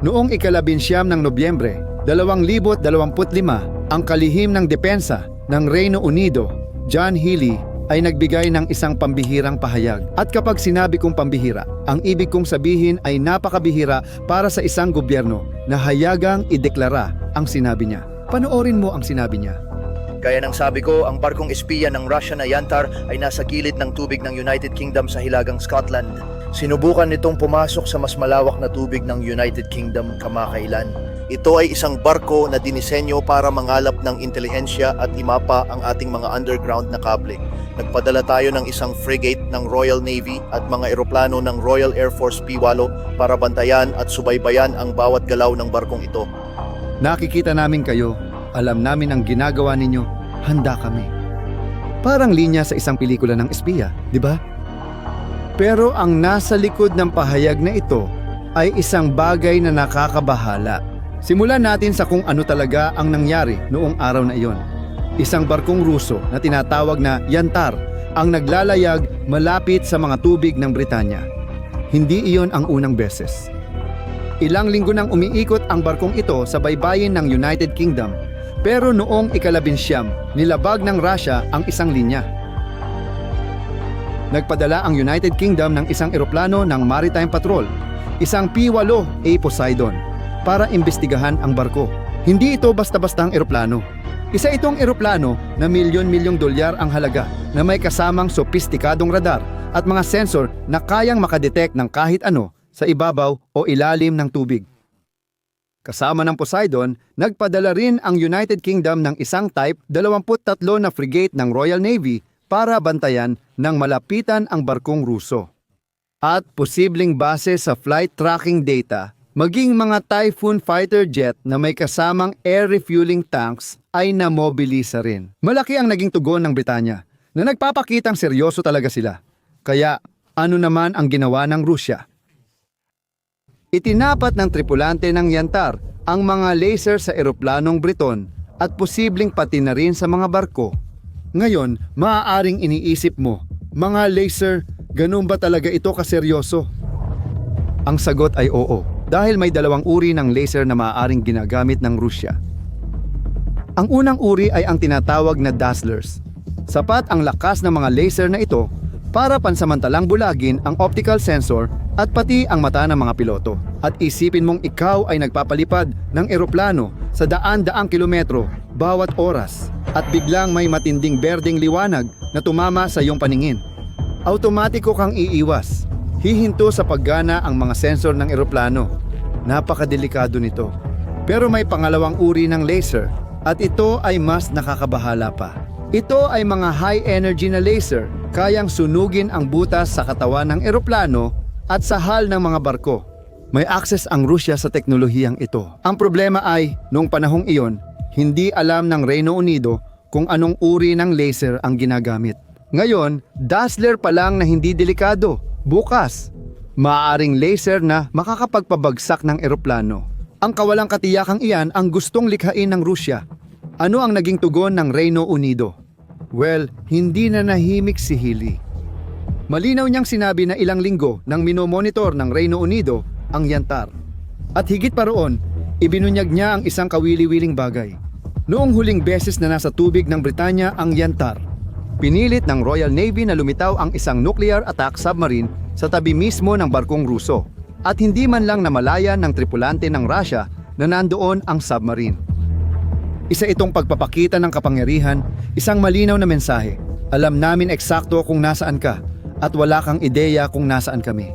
Noong ikalabinsyam ng Nobyembre, 2025, ang kalihim ng depensa ng Reino Unido, John Healy, ay nagbigay ng isang pambihirang pahayag. At kapag sinabi kong pambihira, ang ibig kong sabihin ay napakabihira para sa isang gobyerno na hayagang ideklara ang sinabi niya. Panoorin mo ang sinabi niya. Gaya ng sabi ko, ang barkong espiya ng Russia na Yantar ay nasa gilid ng tubig ng United Kingdom sa hilagang Scotland. Sinubukan nitong pumasok sa mas malawak na tubig ng United Kingdom kamakailan. Ito ay isang barko na dinisenyo para mangalap ng intelihensya at imapa ang ating mga underground na kable. Nagpadala tayo ng isang frigate ng Royal Navy at mga eroplano ng Royal Air Force P-8 para bantayan at subaybayan ang bawat galaw ng barkong ito. Nakikita namin kayo, alam namin ang ginagawa ninyo, handa kami. Parang linya sa isang pelikula ng espiya, di ba? Pero ang nasa likod ng pahayag na ito ay isang bagay na nakakabahala. Simulan natin sa kung ano talaga ang nangyari noong araw na iyon. Isang barkong Ruso na tinatawag na Yantar ang naglalayag malapit sa mga tubig ng Britanya. Hindi iyon ang unang beses. Ilang linggo nang umiikot ang barkong ito sa baybayin ng United Kingdom pero noong ikalabinsyam, nilabag ng Russia ang isang linya. Nagpadala ang United Kingdom ng isang eroplano ng Maritime Patrol, isang P-8A Poseidon, para imbestigahan ang barko. Hindi ito basta-bastang eroplano. Isa itong eroplano na milyon-milyong dolyar ang halaga na may kasamang sopistikadong radar at mga sensor na kayang makadetect ng kahit ano sa ibabaw o ilalim ng tubig. Kasama ng Poseidon, nagpadala rin ang United Kingdom ng isang Type 23 na frigate ng Royal Navy para bantayan ng malapitan ang barkong Ruso. At posibleng base sa flight tracking data, maging mga Typhoon fighter jet na may kasamang air refueling tanks ay namobilisa rin. Malaki ang naging tugon ng Britanya na nagpapakitang seryoso talaga sila. Kaya ano naman ang ginawa ng Rusya? Itinapat ng tripulante ng Yantar ang mga laser sa eroplanong Briton at posibleng pati na rin sa mga barko. Ngayon, maaaring iniisip mo, mga laser, ganun ba talaga ito kaseryoso? Ang sagot ay oo, dahil may dalawang uri ng laser na maaaring ginagamit ng Rusya. Ang unang uri ay ang tinatawag na dazzlers. Sapat ang lakas ng mga laser na ito para pansamantalang bulagin ang optical sensor at pati ang mata ng mga piloto. At isipin mong ikaw ay nagpapalipad ng eroplano sa daan-daang kilometro bawat oras at biglang may matinding berdeng liwanag na tumama sa iyong paningin. Automatiko kang iiwas. Hihinto sa paggana ang mga sensor ng eroplano. Napakadelikado nito. Pero may pangalawang uri ng laser at ito ay mas nakakabahala pa. Ito ay mga high energy na laser, kayang sunugin ang butas sa katawan ng eroplano at sa hal ng mga barko. May access ang Rusya sa teknolohiyang ito. Ang problema ay, noong panahong iyon, hindi alam ng Reino Unido kung anong uri ng laser ang ginagamit. Ngayon, dazzler pa lang na hindi delikado. Bukas, maaaring laser na makakapagpabagsak ng eroplano. Ang kawalang katiyakang iyan ang gustong likhain ng Rusya. Ano ang naging tugon ng Reino Unido? Well, hindi na nahimik si Healy. Malinaw niyang sinabi na ilang linggo nang minomonitor ng Reino Unido ang Yantar. At higit pa roon, ibinunyag niya ang isang kawili-wiling bagay. Noong huling beses na nasa tubig ng Britanya ang Yantar, pinilit ng Royal Navy na lumitaw ang isang nuclear attack submarine sa tabi mismo ng barkong Ruso at hindi man lang namalayan ng tripulante ng Russia na nandoon ang submarine. Isa itong pagpapakita ng kapangyarihan, isang malinaw na mensahe. Alam namin eksakto kung nasaan ka at wala kang ideya kung nasaan kami.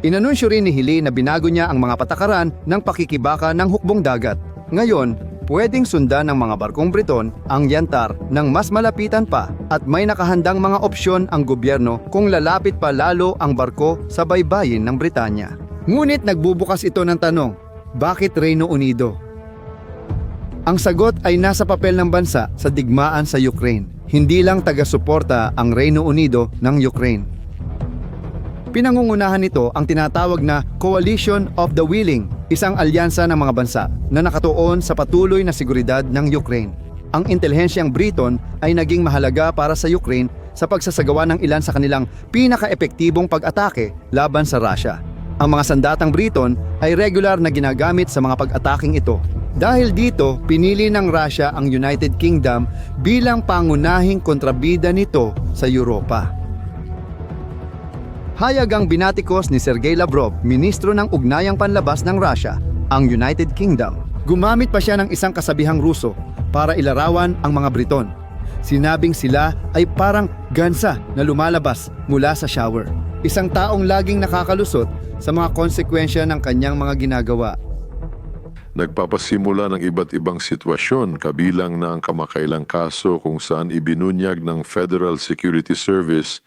Inanunsyo rin ni Hili na binago niya ang mga patakaran ng pakikibaka ng hukbong dagat. Ngayon, pwedeng sundan ng mga barkong Briton ang Yantar ng mas malapitan pa at may nakahandang mga opsyon ang gobyerno kung lalapit pa lalo ang barko sa baybayin ng Britanya. Ngunit nagbubukas ito ng tanong, bakit Reino Unido? Ang sagot ay nasa papel ng bansa sa digmaan sa Ukraine. Hindi lang taga-suporta ang Reino Unido ng Ukraine. Pinangungunahan nito ang tinatawag na Coalition of the Willing, isang alyansa ng mga bansa na nakatuon sa patuloy na seguridad ng Ukraine. Ang intelihensyang Briton ay naging mahalaga para sa Ukraine sa pagsasagawa ng ilan sa kanilang pinaka-epektibong pag-atake laban sa Russia. Ang mga sandatang Briton ay regular na ginagamit sa mga pag-ataking ito. Dahil dito, pinili ng Russia ang United Kingdom bilang pangunahing kontrabida nito sa Europa. Hayag ang binatikos ni Sergei Lavrov, ministro ng ugnayang panlabas ng Russia, ang United Kingdom. Gumamit pa siya ng isang kasabihang Ruso para ilarawan ang mga Briton. Sinabing sila ay parang gansa na lumalabas mula sa shower. Isang taong laging nakakalusot sa mga konsekwensya ng kanyang mga ginagawa. Nagpapasimula ng iba't ibang sitwasyon kabilang na ang kamakailang kaso kung saan ibinunyag ng Federal Security Service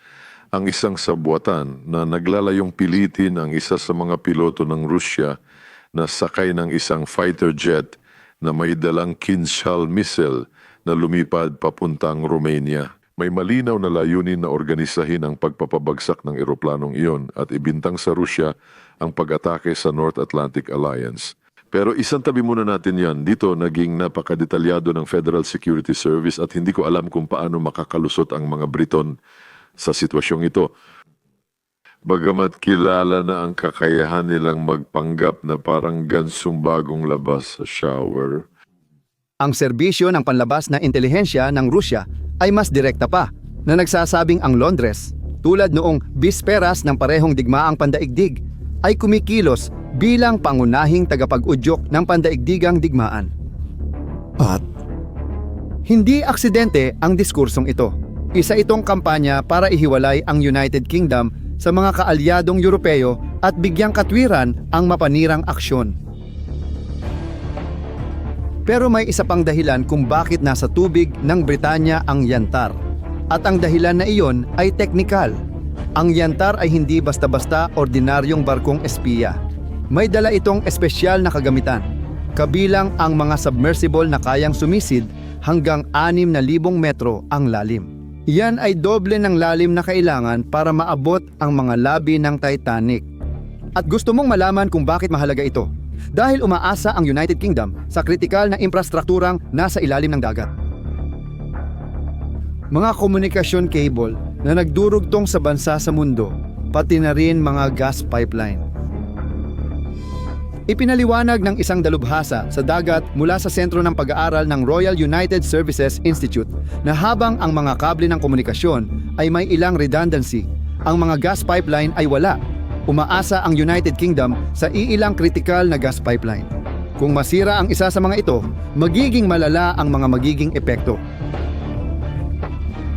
ang isang sabwatan na naglalayong pilitin ang isa sa mga piloto ng Rusya na sakay ng isang fighter jet na may dalang Kinshal missile na lumipad papuntang Romania. May malinaw na layunin na organisahin ang pagpapabagsak ng eroplanong iyon at ibintang sa Rusya ang pag-atake sa North Atlantic Alliance. Pero isang tabi muna natin yan. Dito naging napakadetalyado ng Federal Security Service at hindi ko alam kung paano makakalusot ang mga Briton sa sitwasyong ito. Bagamat kilala na ang kakayahan nilang magpanggap na parang gansong bagong labas sa shower. Ang serbisyo ng panlabas na intelihensya ng Rusya ay mas direkta pa na nagsasabing ang Londres, tulad noong bisperas ng parehong digmaang pandaigdig, ay kumikilos bilang pangunahing tagapag-udyok ng pandaigdigang digmaan. At hindi aksidente ang diskursong ito. Isa itong kampanya para ihiwalay ang United Kingdom sa mga kaalyadong Europeo at bigyang katwiran ang mapanirang aksyon. Pero may isa pang dahilan kung bakit nasa tubig ng Britanya ang yantar. At ang dahilan na iyon ay teknikal. Ang yantar ay hindi basta-basta ordinaryong barkong espiya. May dala itong espesyal na kagamitan. Kabilang ang mga submersible na kayang sumisid hanggang 6,000 metro ang lalim. Yan ay doble ng lalim na kailangan para maabot ang mga labi ng Titanic. At gusto mong malaman kung bakit mahalaga ito? Dahil umaasa ang United Kingdom sa kritikal na infrastrukturang nasa ilalim ng dagat. Mga komunikasyon cable na nagdurugtong sa bansa sa mundo, pati na rin mga gas pipeline. Ipinaliwanag ng isang dalubhasa sa dagat mula sa sentro ng pag-aaral ng Royal United Services Institute na habang ang mga kable ng komunikasyon ay may ilang redundancy, ang mga gas pipeline ay wala. Umaasa ang United Kingdom sa iilang kritikal na gas pipeline. Kung masira ang isa sa mga ito, magiging malala ang mga magiging epekto.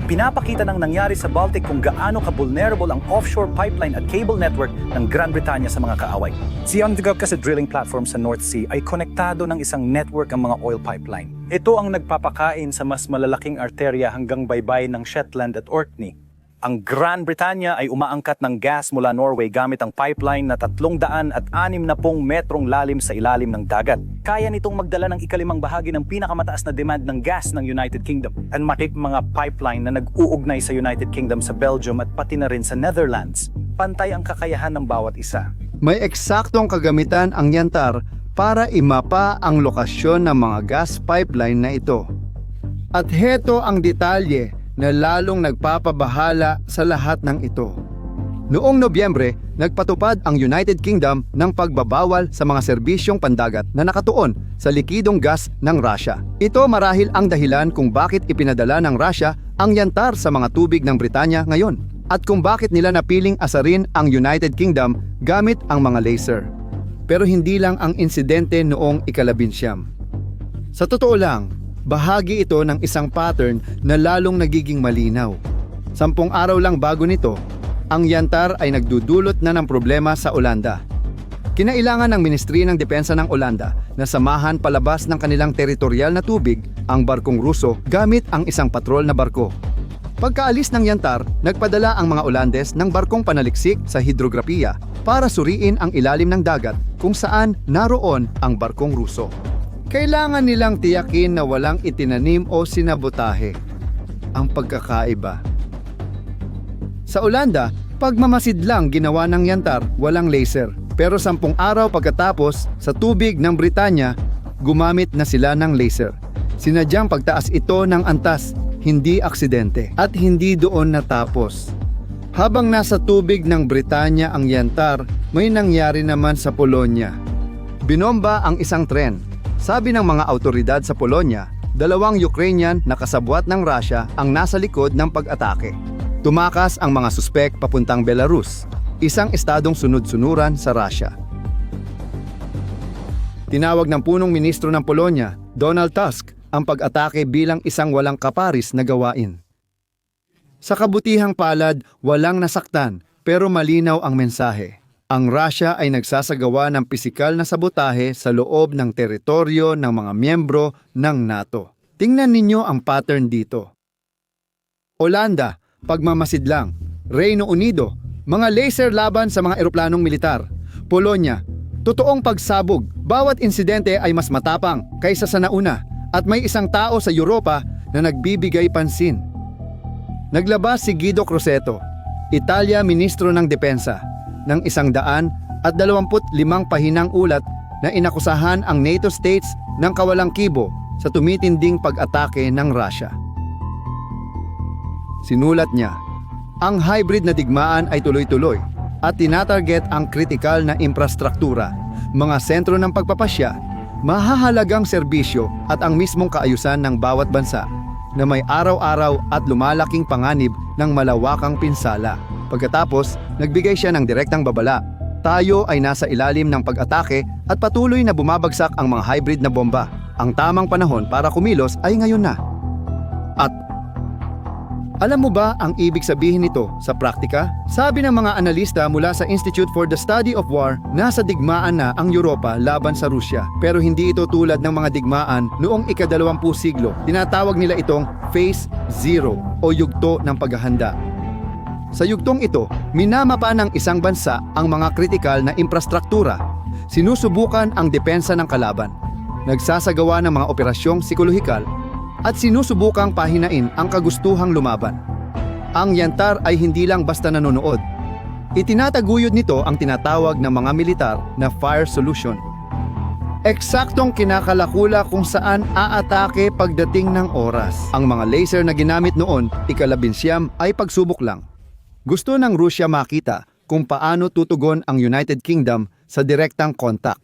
Pinapakita ng nangyari sa Baltic kung gaano ka-vulnerable ang offshore pipeline at cable network ng Gran Britanya sa mga kaaway. Si Undergov kasi drilling platform sa North Sea ay konektado ng isang network ang mga oil pipeline. Ito ang nagpapakain sa mas malalaking arterya hanggang baybay ng Shetland at Orkney. Ang Gran Britanya ay umaangkat ng gas mula Norway gamit ang pipeline na 300 at 60 metrong lalim sa ilalim ng dagat. Kaya nitong magdala ng ikalimang bahagi ng pinakamataas na demand ng gas ng United Kingdom. At makik mga pipeline na nag-uugnay sa United Kingdom sa Belgium at pati na rin sa Netherlands. Pantay ang kakayahan ng bawat isa. May eksaktong kagamitan ang yantar para imapa ang lokasyon ng mga gas pipeline na ito. At heto ang detalye na lalong nagpapabahala sa lahat ng ito. Noong Nobyembre, nagpatupad ang United Kingdom ng pagbabawal sa mga serbisyong pandagat na nakatuon sa likidong gas ng Russia. Ito marahil ang dahilan kung bakit ipinadala ng Russia ang yantar sa mga tubig ng Britanya ngayon at kung bakit nila napiling asarin ang United Kingdom gamit ang mga laser. Pero hindi lang ang insidente noong ikalabinsyam. Sa totoo lang, bahagi ito ng isang pattern na lalong nagiging malinaw. Sampung araw lang bago nito, ang yantar ay nagdudulot na ng problema sa Olanda. Kinailangan ng Ministry ng Depensa ng Olanda na samahan palabas ng kanilang teritorial na tubig ang barkong Ruso gamit ang isang patrol na barko. Pagkaalis ng yantar, nagpadala ang mga Olandes ng barkong panaliksik sa hidrograpiya para suriin ang ilalim ng dagat kung saan naroon ang barkong Ruso. Kailangan nilang tiyakin na walang itinanim o sinabotahe. Ang pagkakaiba. Sa Olanda, pagmamasid lang ginawa ng yantar, walang laser. Pero sampung araw pagkatapos, sa tubig ng Britanya, gumamit na sila ng laser. Sinadyang pagtaas ito ng antas, hindi aksidente. At hindi doon natapos. Habang nasa tubig ng Britanya ang Yantar, may nangyari naman sa Polonya. Binomba ang isang tren. Sabi ng mga autoridad sa Polonya, dalawang Ukrainian na kasabwat ng Russia ang nasa likod ng pag-atake. Tumakas ang mga suspek papuntang Belarus, isang estadong sunod-sunuran sa Russia. Tinawag ng punong ministro ng Polonya, Donald Tusk, ang pag-atake bilang isang walang kaparis na gawain. Sa kabutihang palad, walang nasaktan pero malinaw ang mensahe. Ang Russia ay nagsasagawa ng pisikal na sabotahe sa loob ng teritoryo ng mga miyembro ng NATO. Tingnan ninyo ang pattern dito. Olanda, pagmamasid lang. Reino Unido, mga laser laban sa mga eroplanong militar. Polonya, totoong pagsabog. Bawat insidente ay mas matapang kaysa sa nauna at may isang tao sa Europa na nagbibigay pansin. Naglabas si Guido Crosetto, Italia Ministro ng Depensa, ng isang daan at dalawamput limang pahinang ulat na inakusahan ang NATO states ng kawalang kibo sa tumitinding pag-atake ng Russia. Sinulat niya, ang hybrid na digmaan ay tuloy-tuloy at tinatarget ang kritikal na infrastruktura, mga sentro ng pagpapasya, mahahalagang serbisyo at ang mismong kaayusan ng bawat bansa na may araw-araw at lumalaking panganib ng malawakang pinsala. Pagkatapos, nagbigay siya ng direktang babala. Tayo ay nasa ilalim ng pag-atake at patuloy na bumabagsak ang mga hybrid na bomba. Ang tamang panahon para kumilos ay ngayon na. At alam mo ba ang ibig sabihin nito sa praktika? Sabi ng mga analista mula sa Institute for the Study of War, nasa digmaan na ang Europa laban sa Rusya. Pero hindi ito tulad ng mga digmaan noong ikadalawampu siglo. Tinatawag nila itong Phase Zero o yugto ng paghahanda. Sa yugtong ito, minamapa ng isang bansa ang mga kritikal na infrastruktura. Sinusubukan ang depensa ng kalaban. Nagsasagawa ng mga operasyong psikolohikal at sinusubukang pahinain ang kagustuhang lumaban. Ang yantar ay hindi lang basta nanonood. Itinataguyod nito ang tinatawag ng mga militar na fire solution. Eksaktong kinakalakula kung saan aatake pagdating ng oras. Ang mga laser na ginamit noon, ikalabinsyam, ay pagsubok lang. Gusto ng Rusya makita kung paano tutugon ang United Kingdom sa direktang kontak.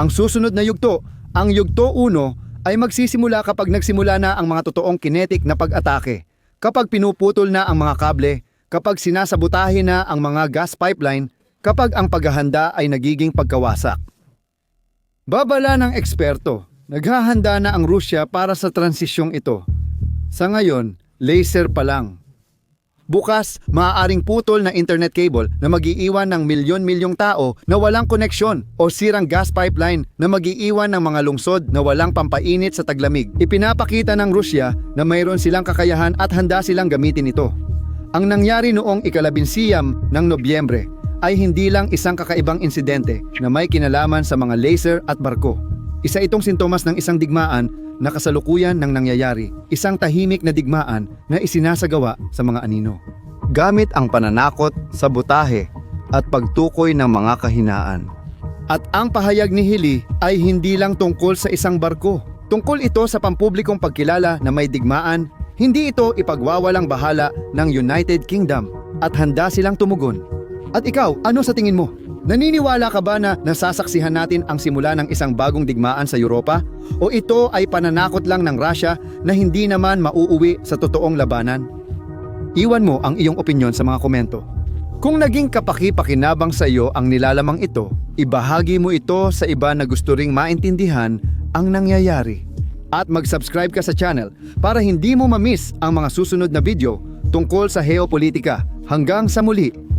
Ang susunod na yugto, ang yugto 1, ay magsisimula kapag nagsimula na ang mga totoong kinetic na pag-atake. Kapag pinuputol na ang mga kable, kapag sinasabotahe na ang mga gas pipeline, kapag ang paghahanda ay nagiging pagkawasak. Babala ng eksperto, naghahanda na ang Rusya para sa transisyong ito. Sa ngayon, laser pa lang. Bukas, maaaring putol na internet cable na magiiwan ng milyon-milyong tao na walang koneksyon o sirang gas pipeline na magiiwan ng mga lungsod na walang pampainit sa taglamig. Ipinapakita ng Rusya na mayroon silang kakayahan at handa silang gamitin ito. Ang nangyari noong ikalabinsiyam ng Nobyembre ay hindi lang isang kakaibang insidente na may kinalaman sa mga laser at barko. Isa itong sintomas ng isang digmaan na kasalukuyan ng nangyayari, isang tahimik na digmaan na isinasagawa sa mga anino. Gamit ang pananakot, sabotahe, at pagtukoy ng mga kahinaan. At ang pahayag ni Hili ay hindi lang tungkol sa isang barko. Tungkol ito sa pampublikong pagkilala na may digmaan, hindi ito ipagwawalang bahala ng United Kingdom at handa silang tumugon. At ikaw, ano sa tingin mo? Naniniwala ka ba na nasasaksihan natin ang simula ng isang bagong digmaan sa Europa? O ito ay pananakot lang ng Russia na hindi naman mauuwi sa totoong labanan? Iwan mo ang iyong opinyon sa mga komento. Kung naging kapaki-pakinabang sa iyo ang nilalamang ito, ibahagi mo ito sa iba na gusto ring maintindihan ang nangyayari. At mag-subscribe ka sa channel para hindi mo ma-miss ang mga susunod na video tungkol sa geopolitika. Hanggang sa muli!